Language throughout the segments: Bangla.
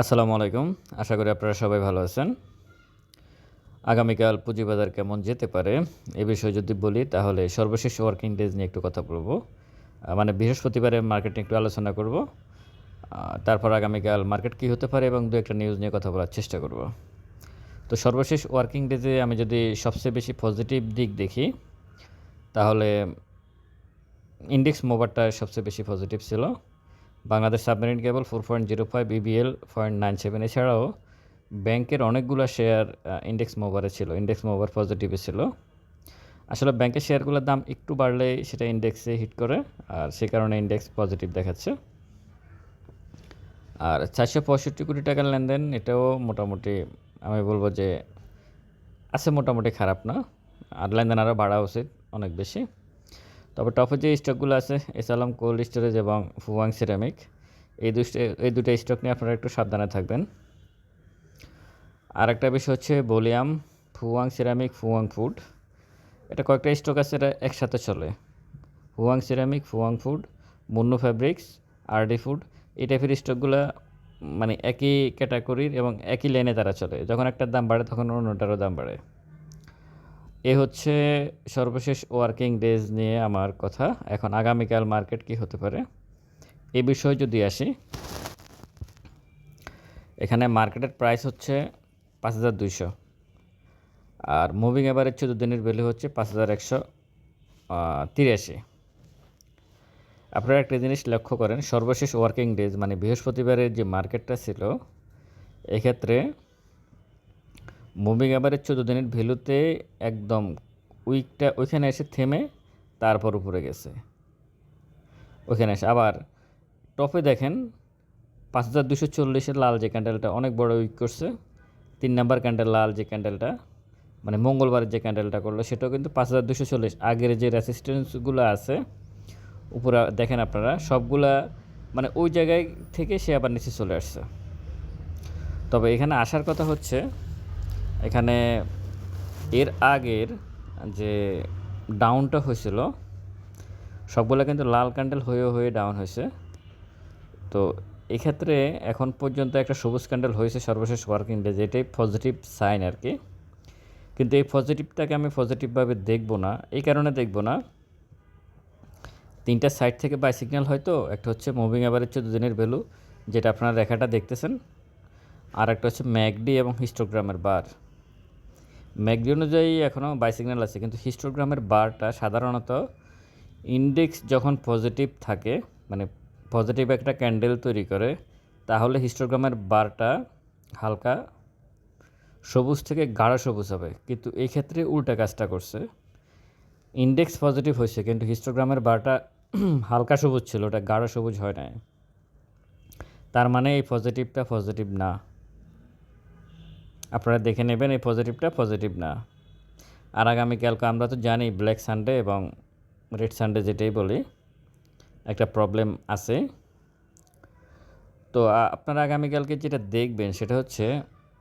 আসসালামু আলাইকুম। আশা করি আপনারা সবাই ভালো আছেন। আগামীকাল পুঁজিবাজার কেমন যেতে পারে এ বিষয়ে যদি বলি, তাহলে সর্বশেষ ওয়ার্কিং ডেজ নিয়ে একটু কথা বলব। মানে বৃহস্পতিবারে মার্কেট নিয়ে একটু আলোচনা করব। তারপর আগামীকাল মার্কেট কী হতে পারে এবং দু একটা নিউজ নিয়ে কথা বলার চেষ্টা করব। তো সর্বশেষ ওয়ার্কিং ডেজে আমি যদি সবচেয়ে বেশি পজিটিভ দিক দেখি, তাহলে ইন্ডেক্স মোবারটা সবচেয়ে বেশি পজিটিভ ছিল। Bangladesh submarine cable four point zero five BBL point nine seven এছাড়াও ব্যাংকের অনেকগুলো শেয়ার ইন্ডেক্স মোবারে ছিল ইন্ডেক্স মোভার পজিটিভে ছিল। আসলে ব্যাংকের শেয়ারগুলোর দাম একটু বাড়লে সেটা ইন্ডেক্সে হিট করে, আর সে কারণে ইন্ডেক্স পজিটিভ দেখাচ্ছে। আর চারশো পঁয়ষট্টি কোটি টাকার লেনদেন, এটাও মোটামুটি আমি বলব যে, আছে মোটামুটি খারাপ না, আর লেনদেন আরও বাড়া উচিত অনেক বেশি। তবে টপে যে স্টকগুলো আছে এসালাম কোল্ড স্টোরেজ এবং ফুয়াং সিরামিক এই দুটো এই দুটো স্টক নিয়ে আপনারা একটু সাবধানে থাকবেন। আর একটা বিষয় হচ্ছে বলিয়াম ফুয়াং সিরামিক ফুয়াং ফুড এটা কয়েকটা স্টক আছে, এটা একসাথে চলে। Fuwang ceramic Fuwang food Munnu fabrics RD food এই টাইপের স্টকগুলো মানে একই ক্যাটাগরির এবং একই লাইনে তারা চলে। যখন একটার দাম বাড়ে, তখন অন্যটারও দাম বাড়ে। এ হচ্ছে সর্বশেষ ওয়ার্কিং ডেজ নিয়ে আমার কথা। এখন আগামীকাল মার্কেট কি হতে পারে? এ বিষয়ে যদি আসি, এখানে মার্কেটের প্রাইস হচ্ছে পাঁচ হাজার দুইশো। আর মুভিং এভারেজ চোদ্দ দিনের ভ্যালু হচ্ছে পাঁচ হাজার একশো তিরাশি। আপনারা একটা জিনিস লক্ষ্য করেন, সর্বশেষ ওয়ার্কিং ডেজ মানে বৃহস্পতিবারের যে মার্কেটটা ছিল, এক্ষেত্রে মুভিং অ্যাভারেজ চোদ্দ দিনের ভ্যালুতে একদম উইকটা ওইখানে এসে থেমে তারপর উপরে গেছে। ওইখানে এসে আবার টপে দেখেন, পাঁচ হাজার দুশো চল্লিশের লাল যে ক্যান্ডেলটা অনেক বড় উইক করছে, তিন নাম্বার ক্যান্ডেল লাল যে ক্যান্ডেলটা মানে মঙ্গলবারের যে ক্যান্ডেলটা করল, সেটাও কিন্তু পাঁচ হাজার দুশো চল্লিশ। আগের যে রেসিস্টেন্সগুলো আছে, উপরে দেখেন আপনারা, সবগুলা মানে ওই জায়গায় থেকে সে আবার নিচে চলে আসছে। তবে এখানে আসার কথা হচ্ছে এখানে এর আগের যে ডাউনটা হয়েছিল, সবগুলো কিন্তু লাল ক্যান্ডেল হয়ে হয়ে ডাউন হয়েছে। তো এক্ষেত্রে এখন পর্যন্ত একটা সবুজ ক্যান্ডেল হয়েছে সর্বশেষ ওয়ার্কিং ডে যেটাই পজিটিভ সাইন আর কি। কিন্তু এই পজিটিভটাকে আমি পজিটিভভাবে দেখব না, এই কারণে দেখব না। তিনটা সাইড থেকে বাই সিগন্যাল হয়তো, একটা হচ্ছে মুভিং অ্যাভারেজ চোদ্দ দিনের ভ্যালু যেটা আপনারা রেখাটা দেখতেছেন, আর একটা হচ্ছে ম্যাকডি এবং হিস্টোগ্রামের বার ম্যাকডি অনুযায়ী এখনও বাই আছে, কিন্তু হিস্টোগ্রামের বারটা সাধারণত ইন্ডেক্স যখন পজিটিভ থাকে মানে পজিটিভ একটা ক্যান্ডেল তৈরি করে, তাহলে হিস্টোগ্রামের বারটা হালকা সবুজ থেকে গাঢ় সবুজ হবে। কিন্তু এই ক্ষেত্রে উল্টা কাজটা করছে। ইন্ডেক্স পজিটিভ হয়েছে, কিন্তু হিস্টোগ্রামের বারটা হালকা সবুজ ছিল, ওটা গাঢ় সবুজ হয় নাই। তার মানে এই পজিটিভটা পজিটিভ না। আপনারা দেখে নেবেন এই পজিটিভটা পজিটিভ না। আর আগামীকালকে আমরা তো জানি ব্ল্যাক সানডে এবং রেড সানডে যেটাই বলি, একটা প্রবলেম আছে। তো আপনারা আগামীকালকে যেটা দেখবেন সেটা হচ্ছে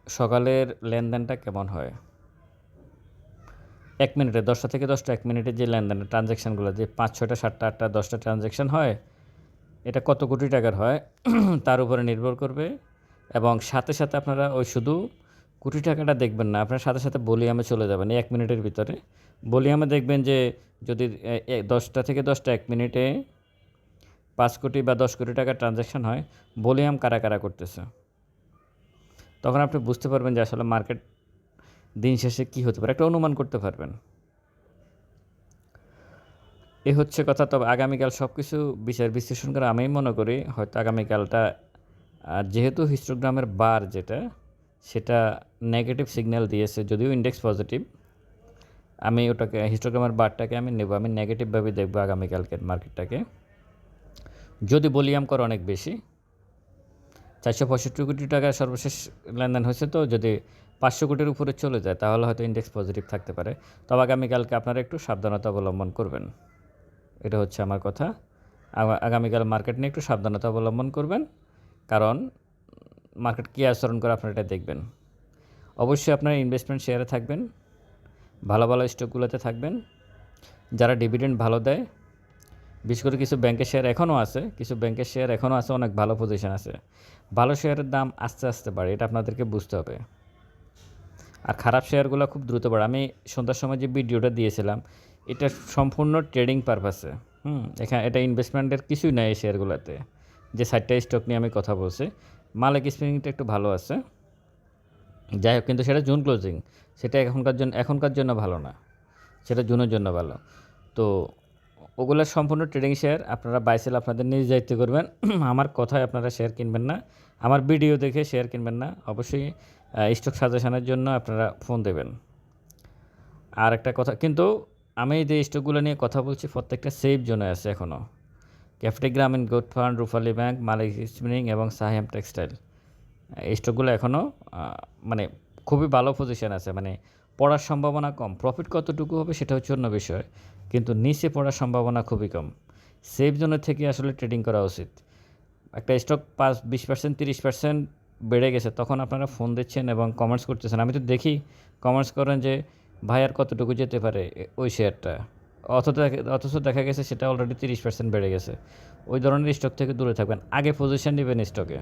সকালের লেনদেনটা কেমন হয়? এক মিনিটে, দশটা থেকে দশটা, এক মিনিটে যে লেনদেন ট্রানজ্যাকশানগুলো যে পাঁচ, ছয়টা, সাতটা, আটটা, দশটা ট্রানজ্যাকশান হয়, এটা কত কোটি টাকার হয়? তার উপরে নির্ভর করবে এবং সাথে সাথে আপনারা ওই শুধু কোটি টাকাটা দেখবেন না। আপনার সাথে সাথে বলিয়ামে চলে যাবেন এক মিনিটের ভিতরে। বলিয়ামে দেখবেন যে যদি দশটা থেকে দশটা এক মিনিটে পাঁচ কোটি বা দশ কোটি টাকার ট্রানজ্যাকশান হয়, বলিয়াম কারা কারা করতেছে? তখন আপনি বুঝতে পারবেন যে আসলে মার্কেট দিন শেষে কী হতে পারে। একটা অনুমান করতে পারবেন। এ হচ্ছে কথা। তবে আগামীকাল সব কিছু বিচার বিশ্লেষণ করে আমি মনে করি, হয়তো আগামীকালটা যেহেতু হিস্টোগ্রামের বার যেটা সেটা নেগেটিভ সিগন্যাল দিয়েছে, যদিও ইন্ডেক্স পজিটিভ আমি ওটাকে হিস্টোগ্রামের বারটাকে আমি নেব, আমি নেগেটিভভাবে দেখব আগামীকালকের মার্কেটটাকে যদি বলিয়াম করে অনেক বেশি, চারশো পঁয়ষট্টি কোটি টাকা সর্বশেষ লেনদেন হয়েছে তো, যদি পাঁচশো কোটির উপরে চলে যায়, তাহলে হয়তো ইন্ডেক্স পজিটিভ থাকতে পারে। তবে আগামীকালকে আপনারা একটু সাবধানতা অবলম্বন করবেন। এটা হচ্ছে আমার কথা। আগা- আগামীকাল মার্কেট নিয়ে একটু সাবধানতা অবলম্বন করবেন। কারণ মার্কেট কী আচরণ করে আপনারা এটা দেখবেন। অবশ্যই আপনার ইনভেস্টমেন্ট শেয়ারে থাকবেন, ভালো ভালো স্টকগুলোতে থাকবেন। যারা ডিভিডেন্ড ভালো দেয়, বিশেষ করে কিছু ব্যাংকের শেয়ার এখনও আছে, কিছু ব্যাংকের শেয়ার এখনও আছে, অনেক ভালো পজিশন আছে। ভালো শেয়ারের দাম আস্তে আস্তে বাড়ে, এটা আপনাদেরকে বুঝতে হবে। আর খারাপ শেয়ারগুলো খুব দ্রুত বাড়ে। আমি সন্ধ্যার সময় যে ভিডিওটা দিয়েছিলাম, এটা সম্পূর্ণ ট্রেডিং পারপাসে হুম এখানে এটা ইনভেস্টমেন্টের কিছুই নাই এই শেয়ারগুলোতে যে সাইটটা স্টক নিয়ে আমি কথা বলছি মালিক স্পিনিংটা একটু ভালো আছে। যাই হোক, কিন্তু সেটা জুন ক্লোজিং সেটা এখনকার জন্য এখনকার জন্য ভালো না। সেটা জুনের জন্য ভালো। তো ওগুলো সম্পূর্ণ ট্রেডিং শেয়ার আপনারা বাইসেল আপনাদের নিজ দায়িত্ব করবেন। আমার কথায় আপনারা শেয়ার কিনবেন না। আমার ভিডিও দেখে শেয়ার কিনবেন না। অবশ্যই স্টক সাজেশনের জন্য আপনারা ফোন দেবেন। আর একটা কথা, কিন্তু আমি যে স্টকগুলো নিয়ে কথা বলছি, প্রত্যেকটা সেফ জোনে আছে এখনও ক্যাফটে Grameen goat fund Rupali bank Malek spinning এবং সাহেম টেক্সটাইল। এই স্টকগুলো এখনও মানে খুবই ভালো পজিশন আছে। মানে পড়ার সম্ভাবনা কম। প্রফিট কতটুকু হবে সেটা হচ্ছে অন্য বিষয়। কিন্তু নিচে পড়ার সম্ভাবনা খুবই কম। সেফ জোনের থেকে আসলে ট্রেডিং করা উচিত। একটা স্টক পাঁচ, বিশ পার্সেন্ট তিরিশ পার্সেন্ট বেড়ে গেছে, তখন আপনারা ফোন দিচ্ছেন এবং কমেন্টস করতেছেন। আমি তো দেখি কমেন্টস করেন যে, ভাই, আর কতটুকু যেতে পারে ওই শেয়ারটা অথচ অথচ দেখা গেছে সেটা অলরেডি তিরিশ পার্সেন্ট বেড়ে গেছে। ওই ধরনের স্টক থেকে দূরে থাকবেন। আগে পজিশন নেবেন স্টকে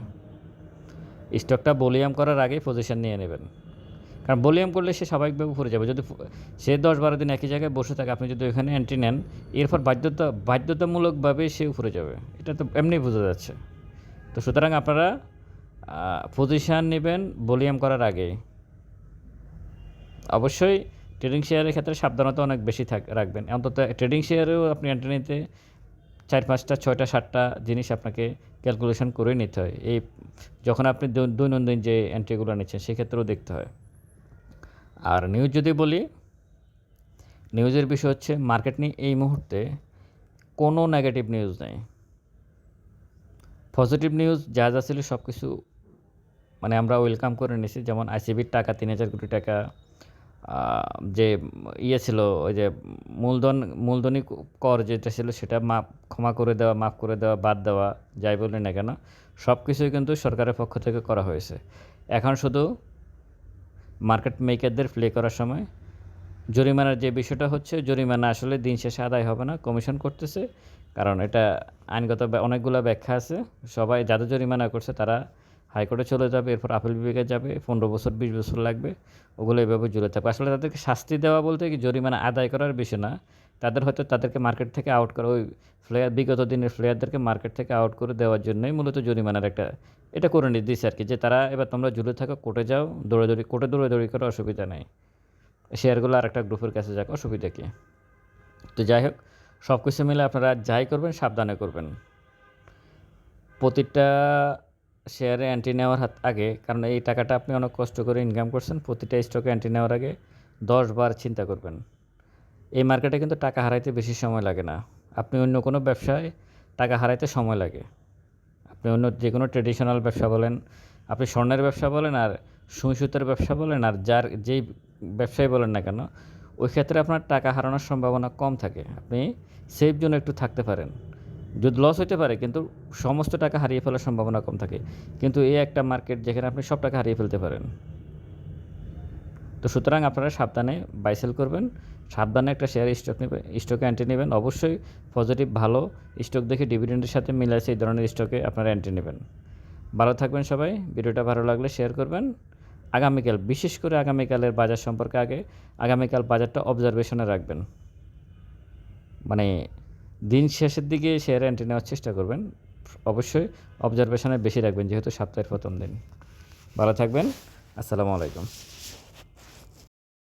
স্টকটা বলিয়াম করার আগে পজিশন নিয়ে নেবেন। কারণ বলিয়াম করলে সে স্বাভাবিকভাবে উপরে যাবে। যদি সে দশ বারো দিন একই জায়গায় বসে থাকে, আপনি যদি ওইখানে এন্ট্রি নেন, এরপর বাধ্যতা, বাধ্যতামূলকভাবে সে উপরে যাবে। এটা তো এমনি বোঝা যাচ্ছে। তো সুতরাং আপনারা পজিশান নেবেন ভলিউম করার আগে অবশ্যই ট্রেডিং শেয়ারের ক্ষেত্রে সাবধানতা অনেক বেশি থাক, রাখবেন। অন্তত ট্রেডিং শেয়ারেও আপনি এন্ট্রি নিতে চার পাঁচটা, ছয়টা, সাতটা জিনিস আপনাকে ক্যালকুলেশন করে নিতে হয়। এই যখন আপনি দৈনন্দিন যে এন্ট্রিগুলো নিচ্ছেন, সেক্ষেত্রেও দেখতে হয়। আর নিউজ যদি বলি নিউজের বিষয় হচ্ছে মার্কেট নিয়ে এই মুহূর্তে কোনো নেগেটিভ নিউজ নেই। পজিটিভ নিউজ যা যা ছিল সব কিছু মানে আমরা ওয়েলকাম করে নিয়েছি। যেমন আইসিবির টাকা, তিন হাজার কোটি টাকা যে ইয়ে ছিল, ওই যে মূলধন, মূলধনী কর যেটা ছিল সেটা মাপ ক্ষমা করে দেওয়া, মাফ করে দেওয়া, বাদ দেওয়া, যাই বলি না কেন সব কিছুই কিন্তু সরকারের পক্ষ থেকে করা হয়েছে। এখন শুধু মার্কেট মেকারদের প্লে করার সময়, জরিমানার যে বিষয়টা হচ্ছে, জরিমানা আসলে দিন শেষে আদায় হবে না, কমিশন করতেছে, কারণ এটা আইনগত অনেকগুলো ব্যাখ্যা আছে, সবাই যাদের জরিমানা করছে তারা হাইকোর্টে চলে যাবে, এরপর আপিল বিভাগে যাবে, পনেরো বছর, বিশ বছর লাগবে, ওগুলো এভাবে জুড়ে থাকবে। আসলে তাদেরকে শাস্তি দেওয়া বলতে কি জরিমানা আদায় করার বিষয় না। তাদের হয়তো তাদেরকে মার্কেট থেকে আউট করা, ওই প্লেয়ার বিগত দিনের প্লেয়ারদেরকে মার্কেট থেকে আউট করে দেওয়ার জন্যই মূলত জরিমানার একটা, এটা করে নি দিচ্ছে আর কি, যে তারা এবার তোমরা জুড়ে থাকো, কোর্টে যাও, দৌড়াদৌড়ি, কোর্টে দৌড়াদৌড়ি করে অসুবিধা নেই। শেয়ারগুলো আর একটা গ্রুপের কাছে যাক, অসুবিধা কী? তো যাই হোক সব কিছু মিলে আপনারা যাই করবেন, সাবধানে করবেন। প্রতিটা শেয়ারে অ্যান্টি নেওয়ার হাত আগে, কারণ এই টাকাটা আপনি অনেক কষ্ট করে ইনকাম করছেন, প্রতিটা স্টকে অ্যান্টি নেওয়ার আগে দশ বার চিন্তা করবেন। এই মার্কেটে কিন্তু টাকা হারাইতে বেশি সময় লাগে না। আপনি অন্য কোনো ব্যবসায় টাকা হারাইতে সময় লাগে। আপনি অন্য যে কোনো ট্রেডিশনাল ব্যবসা বলেন, আপনি স্বর্ণের ব্যবসা বলেন আর সুই সুতার ব্যবসা বলেন আর যার যেই ব্যবসায় বলেন না কেন, ওই ক্ষেত্রে আপনার টাকা হারানোর সম্ভাবনা কম থাকে। আপনি সেফ জন্য একটু থাকতে পারেন। যদি লস হতে পারে, কিন্তু সমস্ত টাকা হারিয়ে ফেলার সম্ভাবনা কম থাকে। কিন্তু এই একটা মার্কেট যেখানে আপনি সব টাকা হারিয়ে ফেলতে পারেন। তো সুতরাং আপনারা সাবধানে বাইসেল করবেন। সাবধানে একটা শেয়ার স্টক নেবেন স্টকে এন্ট্রি নেবেন। অবশ্যই পজিটিভ ভালো স্টক দেখে ডিভিডেন্ডের সাথে মিলে মিলাইছে এই ধরনের স্টকে আপনারা এন্ট্রি নেবেন। ভালো থাকবেন সবাই। ভিডিওটা ভালো লাগলে শেয়ার করবেন। আগামীকাল, বিশেষ করে আগামীকালের বাজার সম্পর্কে আগে, আগামীকাল বাজারটা অবজারভেশনে রাখবেন। মানে দিন শেষের দিকে শেয়ার এন্ট্রি নেওয়ার চেষ্টা করবেন। অবশ্যই অবজারভেশনে বেশি রাখবেন, যেহেতু সপ্তাহের প্রথম দিন। ভালো থাকবেন, আসসালামু আলাইকুম।